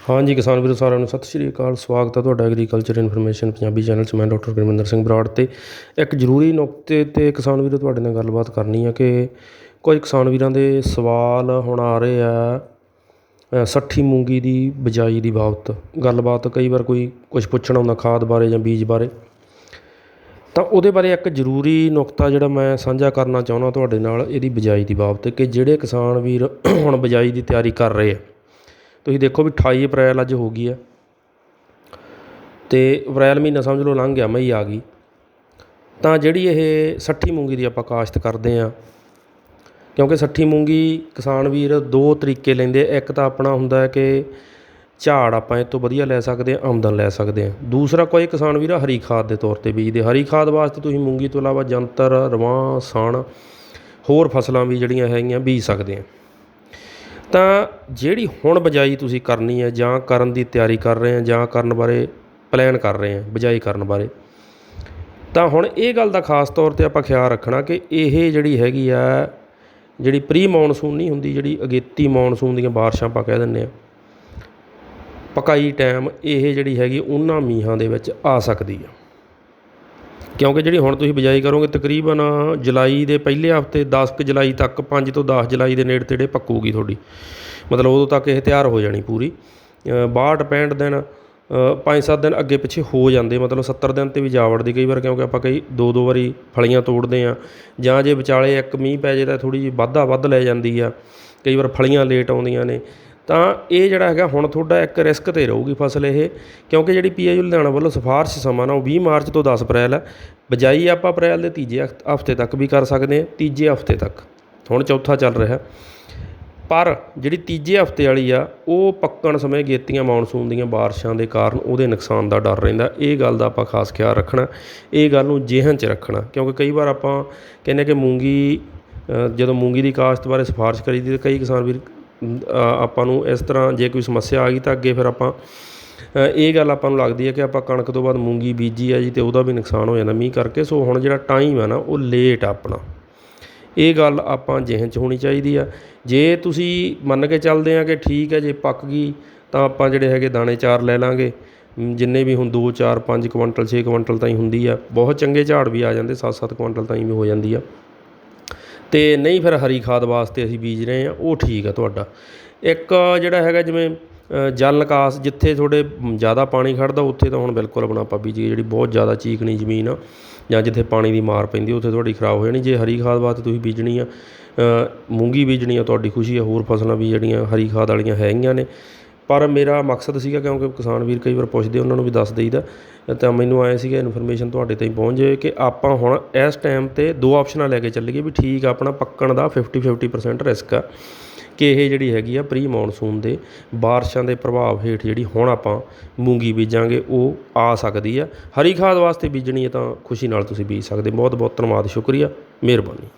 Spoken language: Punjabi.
ਹਾਂਜੀ, ਕਿਸਾਨ ਵੀਰੋ, ਸਾਰਿਆਂ ਨੂੰ ਸਤਿ ਸ਼੍ਰੀ ਅਕਾਲ। ਸਵਾਗਤ ਹੈ ਤੁਹਾਡਾ ਐਗਰੀਕਲਚਰ ਇਨਫੋਰਮੇਸ਼ਨ ਪੰਜਾਬੀ ਚੈਨਲ 'ਚ। ਮੈਂ ਡਾਕਟਰ ਗੁਰਮਿੰਦਰ ਸਿੰਘ ਬਰਾੜ ਤੇ ਇੱਕ ਜ਼ਰੂਰੀ ਨੁਕਤੇ ਤੇ ਕਿਸਾਨ ਵੀਰੋ ਤੁਹਾਡੇ ਨਾਲ ਗੱਲਬਾਤ ਕਰਨੀ ਆ ਕਿ ਕੁਝ ਕਿਸਾਨ ਵੀਰਾਂ ਦੇ ਸਵਾਲ ਹੁਣ ਆ ਰਹੇ ਆ ਸੱਠੀ ਮੂੰਗੀ ਦੀ ਬਿਜਾਈ ਦੀ ਬਾਬਤ। ਗੱਲਬਾਤ ਕਈ ਵਾਰ ਕੋਈ ਕੁਝ ਪੁੱਛਣਾ ਹੁੰਦਾ ਖਾਦ ਬਾਰੇ ਜਾਂ ਬੀਜ ਬਾਰੇ। ਤਾਂ ਉਹਦੇ ਬਾਰੇ ਇੱਕ ਜ਼ਰੂਰੀ ਨੁਕਤਾ ਜਿਹੜਾ ਮੈਂ ਸਾਂਝਾ ਕਰਨਾ ਚਾਹੁੰਦਾ ਤੁਹਾਡੇ ਨਾਲ, ਇਹਦੀ ਬਿਜਾਈ ਦੀ ਬਾਬਤ ਕਿ ਜਿਹੜੇ ਕਿਸਾਨ ਵੀਰ ਹੁਣ ਬਿਜਾਈ ਦੀ ਤਿਆਰੀ ਕਰ ਰਹੇ ਆ ਤੁਸੀਂ ਦੇਖੋ ਵੀ 28 ਅਪ੍ਰੈਲ ਅੱਜ ਹੋ ਗਈ ਹੈ ਅਤੇ ਅਪ੍ਰੈਲ ਮਹੀਨਾ ਸਮਝ ਲਓ ਲੰਘ ਗਿਆ, ਮਈ ਆ ਗਈ। ਤਾਂ ਜਿਹੜੀ ਇਹ ਸੱਠੀ ਮੂੰਗੀ ਦੀ ਆਪਾਂ ਕਾਸ਼ਤ ਕਰਦੇ ਹਾਂ ਕਿਉਂਕਿ ਸੱਠੀ ਮੂੰਗੀ ਕਿਸਾਨ ਵੀਰ ਦੋ ਤਰੀਕੇ ਲੈਂਦੇ ਇੱਕ ਤਾਂ ਆਪਣਾ ਹੁੰਦਾ ਕਿ ਝਾੜ ਆਪਾਂ ਇਹ ਤੋਂ ਵਧੀਆ ਲੈ ਸਕਦੇ ਹਾਂ ਆਮਦਨ ਲੈ ਸਕਦੇ ਹਾਂ ਦੂਸਰਾ ਕੋਈ ਕਿਸਾਨ ਵੀਰ ਹਰੀ ਖਾਦ ਦੇ ਤੌਰ ਤੇ ਬੀਜਦੇ ਹਰੀ ਖਾਦ ਵਾਸਤੇ ਤੁਸੀਂ ਮੂੰਗੀ ਤੋਂ ਇਲਾਵਾ ਜੰਤਰ, ਰਵਾਂ, ਸਣ, ਹੋਰ ਫਸਲਾਂ ਵੀ ਜਿਹੜੀਆਂ ਹੈਗੀਆਂ ਬੀਜ ਸਕਦੇ ਆ। ਤਾਂ ਜਿਹੜੀ ਹੁਣ ਬਿਜਾਈ ਤੁਸੀਂ ਕਰਨੀ ਹੈ ਜਾਂ ਕਰਨ ਦੀ ਤਿਆਰੀ ਕਰ ਰਹੇ ਆ ਜਾਂ ਕਰਨ ਬਾਰੇ ਪਲਾਨ ਕਰ ਰਹੇ ਆ ਬਿਜਾਈ ਕਰਨ ਬਾਰੇ, ਤਾਂ ਹੁਣ ਇਹ ਗੱਲ ਦਾ ਖਾਸ ਤੌਰ ਤੇ ਆਪਾਂ ਖਿਆਲ ਰੱਖਣਾ ਕਿ ਇਹ ਜਿਹੜੀ ਹੈਗੀ ਆ, ਜਿਹੜੀ ਪ੍ਰੀ ਮੌਨਸੂਨ ਨਹੀਂ ਹੁੰਦੀ, ਜਿਹੜੀ ਅਗੇਤੀ ਮੌਨਸੂਨ ਦੀਆਂ ਬਾਰਿਸ਼ਾਂ ਆਪਾਂ ਕਹਿ ਦਿੰਦੇ ਆ ਪਕਾਈ ਟਾਈਮ ਇਹ ਜਿਹੜੀ ਹੈਗੀ ਉਹਨਾਂ ਮੀਂਹਾਂ ਦੇ ਵਿੱਚ ਆ ਸਕਦੀ ਆ। ਕਿਉਂਕਿ ਜਿਹੜੀ ਹੁਣ ਤੁਸੀਂ ਬਿਜਾਈ ਕਰੋਗੇ ਤਕਰੀਬਨ ਜੁਲਾਈ ਦੇ ਪਹਿਲੇ ਹਫ਼ਤੇ ਦਸ ਕੁ ਜੁਲਾਈ ਤੱਕ ਪੰਜ ਤੋਂ ਦਸ ਜੁਲਾਈ ਦੇ ਨੇੜੇ ਤੇੜੇ ਪੱਕੂਗੀ ਤੁਹਾਡੀ। ਮਤਲਬ ਉਦੋਂ ਤੱਕ ਇਹ ਤਿਆਰ ਹੋ ਜਾਣੀ ਪੂਰੀ। 62 65 ਦਿਨ 5-7 ਦਿਨ ਅੱਗੇ ਪਿੱਛੇ ਹੋ ਜਾਂਦੇ, ਮਤਲਬ 70 ਦਿਨ ਤੇ ਵੀ ਜਾ ਵੜਦੀ ਕਈ ਵਾਰ ਕਿਉਂਕਿ ਆਪਾਂ ਕਈ ਦੋ ਦੋ ਵਾਰੀ ਫਲੀਆਂ ਤੋੜਦੇ ਹਾਂ ਜਾਂ ਜੇ ਵਿਚਾਲੇ ਇੱਕ ਮੀਂਹ ਪੈ ਜੇ ਤਾਂ ਥੋੜ੍ਹੀ ਜਿਹੀ ਵਾਧਾ ਵੱਧ ਲੈ ਜਾਂਦੀ ਆ। ਕਈ ਵਾਰ ਫਲੀਆਂ ਲੇਟ ਆਉਂਦੀਆਂ ਨੇ। ਤਾਂ ਇਹ ਜਿਹੜਾ ਹੈਗਾ ਹੁਣ ਤੁਹਾਡਾ ਇੱਕ ਰਿਸਕ ਤੇ ਰਹੂਗੀ ਫਸਲ ਇਹ, ਕਿਉਂਕਿ ਜਿਹੜੀ ਪੀਆਈਯੂ ਲੁਧਿਆਣਾ ਵੱਲੋਂ ਸਿਫਾਰਿਸ਼ ਸਮਾਂ ਨਾ ਉਹ 20 ਮਾਰਚ ਤੋਂ 10 ਅਪ੍ਰੈਲ ਹੈ ਬਜਾਈ ਆਪਾਂ ਅਪ੍ਰੈਲ ਦੇ ਤੀਜੇ ਹਫ਼ਤੇ ਤੱਕ ਵੀ ਕਰ ਸਕਦੇ ਹਾਂ, ਤੀਜੇ ਹਫ਼ਤੇ ਤੱਕ। ਹੁਣ ਚੌਥਾ ਚੱਲ ਰਿਹਾ। ਪਰ ਜਿਹੜੀ ਤੀਜੇ ਹਫ਼ਤੇ ਵਾਲੀ ਆ, ਉਹ ਪੱਕਣ ਸਮੇਂ ਗੇਤੀਆਂ ਮੌਨਸੂਨ ਦੀਆਂ ਬਾਰਿਸ਼ਾਂ ਦੇ ਕਾਰਨ ਉਹਦੇ ਨੁਕਸਾਨ ਦਾ ਡਰ ਰਹਿੰਦਾ। ਇਹ ਗੱਲ ਦਾ ਆਪਾਂ ਖਾਸ ਖਿਆਲ ਰੱਖਣਾ, ਇਹ ਗੱਲ ਨੂੰ ਜਿਹਨ 'ਚ ਰੱਖਣਾ, ਕਿਉਂਕਿ ਕਈ ਵਾਰ ਆਪਾਂ ਕਹਿੰਦੇ ਕਿ ਮੂੰਗੀ ਜਦੋਂ ਮੂੰਗੀ ਦੀ ਕਾਸ਼ਤ ਬਾਰੇ ਸਿਫਾਰਿਸ਼ ਕਰੀ ਦੀ ਤਾਂ ਕਈ ਕਿਸਾਨ ਵੀਰ ਆਪਾਂ ਨੂੰ ਇਸ ਤਰ੍ਹਾਂ ਜੇ ਕੋਈ ਸਮੱਸਿਆ ਆ ਗਈ ਤਾਂ ਅੱਗੇ ਫਿਰ ਆਪਾਂ ਇਹ ਗੱਲ ਆਪਾਂ ਨੂੰ ਲੱਗਦੀ ਹੈ ਕਿ ਆਪਾਂ ਕਣਕ ਤੋਂ ਬਾਅਦ ਮੂੰਗੀ ਬੀਜੀ ਆ ਜੀ ਤੇ ਉਹਦਾ ਵੀ ਨੁਕਸਾਨ ਹੋ ਜਾਂਦਾ ਮੀਂਹ ਕਰਕੇ। ਸੋ ਹੁਣ ਜਿਹੜਾ ਟਾਈਮ ਆ ਨਾ ਉਹ ਲੇਟ ਆ ਆਪਣਾ। ਇਹ ਗੱਲ ਆਪਾਂ ਜਿਹਨ 'ਚ ਹੋਣੀ ਚਾਹੀਦੀ ਆ। ਜੇ ਤੁਸੀਂ ਮੰਨ ਕੇ ਚੱਲਦੇ ਆ ਕਿ ਠੀਕ ਹੈ, ਜੇ ਪੱਕ ਗਈ ਤਾਂ ਆਪਾਂ ਜਿਹੜੇ ਹੈਗੇ ਦਾਣੇ ਚਾਰ ਲੈ ਲਾਂਗੇ। ਜਿੰਨੇ ਵੀ ਹੁਣ 2 4 5 ਕੁਇੰਟਲ 6 ਕੁਇੰਟਲ ਤਾਈਂ ਹੁੰਦੀ ਆ। ਬਹੁਤ ਚੰਗੇ ਝਾੜ ਵੀ ਆ ਜਾਂਦੇ 7-7 ਕੁਇੰਟਲ ਤਾਈਂ ਵੀ ਹੋ ਜਾਂਦੀ ਆ। ਅਤੇ ਨਹੀਂ ਫਿਰ ਹਰੀ ਖਾਦ ਵਾਸਤੇ ਅਸੀਂ ਬੀਜ ਰਹੇ ਹਾਂ, ਉਹ ਠੀਕ ਆ ਤੁਹਾਡਾ। ਇੱਕ ਜਿਹੜਾ ਹੈਗਾ ਜਿਵੇਂ ਜਲ ਨਿਕਾਸ, ਜਿੱਥੇ ਤੁਹਾਡੇ ਜ਼ਿਆਦਾ ਪਾਣੀ ਖੜ੍ਹਦਾ, ਉੱਥੇ ਤਾਂ ਹੁਣ ਬਿਲਕੁਲ ਆਪਣਾ ਆਪਾਂ ਬੀਜੀਏ, ਜਿਹੜੀ ਬਹੁਤ ਜ਼ਿਆਦਾ ਚੀਕਣੀ ਜ਼ਮੀਨ ਆ, ਜਾਂ ਜਿੱਥੇ ਪਾਣੀ ਦੀ ਮਾਰ ਪੈਂਦੀ, ਉੱਥੇ ਤੁਹਾਡੀ ਖਰਾਬ ਹੋ ਜਾਣੀ। ਜੇ ਹਰੀ ਖਾਦ ਵਾਸਤੇ ਤੁਸੀਂ ਬੀਜਣੀ ਆ ਮੂੰਗੀ ਬੀਜਣੀ ਆ, ਤੁਹਾਡੀ ਖੁਸ਼ੀ ਆ, ਹੋਰ ਫਸਲਾਂ ਵੀ ਜਿਹੜੀਆਂ ਹਰੀ ਖਾਦ ਵਾਲੀਆਂ ਹੈਗੀਆਂ ਨੇ ਪਰ ਮੇਰਾ ਮਕਸਦ ਸੀਗਾ, ਕਿਉਂਕਿ ਕਿਸਾਨ ਵੀਰ ਕਈ ਵਾਰ ਪੁੱਛਦੇ ਉਹਨਾਂ ਨੂੰ ਵੀ ਦੱਸ ਦੇਈਦਾ। ਤਾਂ ਮੈਨੂੰ ਆਏ ਸੀਗਾ ਇਨਫੋਰਮੇਸ਼ਨ ਤੁਹਾਡੇ ਤਾਈਂ ਪਹੁੰਚ ਜਾਵੇ ਕਿ ਆਪਾਂ ਹੁਣ ਇਸ ਟਾਈਮ ਤੇ ਦੋ ਆਪਸ਼ਨਾਂ ਲੈ ਕੇ ਚੱਲੀਏ, ਵੀ ਠੀਕ ਆ, ਆਪਣਾ ਪੱਕਣ ਦਾ 50 50% ਰਿਸਕ ਆ, ਕਿ ਇਹ ਜਿਹੜੀ ਹੈਗੀ ਆ ਪ੍ਰੀ ਮੌਨਸੂਨ ਦੇ ਬਾਰਿਸ਼ਾਂ ਦੇ ਪ੍ਰਭਾਵ ਹੇਠ ਜਿਹੜੀ ਹੁਣ ਆਪਾਂ ਮੂੰਗੀ ਬੀਜਾਂਗੇ, ਉਹ ਆ ਸਕਦੀ ਆ। ਹਰੀ ਖਾਦ ਵਾਸਤੇ ਬੀਜਣੀ ਹੈ ਤਾਂ ਖੁਸ਼ੀ ਨਾਲ ਤੁਸੀਂ ਬੀਜ ਸਕਦੇ। ਬਹੁਤ ਬਹੁਤ ਧੰਨਵਾਦ, ਸ਼ੁਕਰੀਆ, ਮਿਹਰਬਾਨੀ।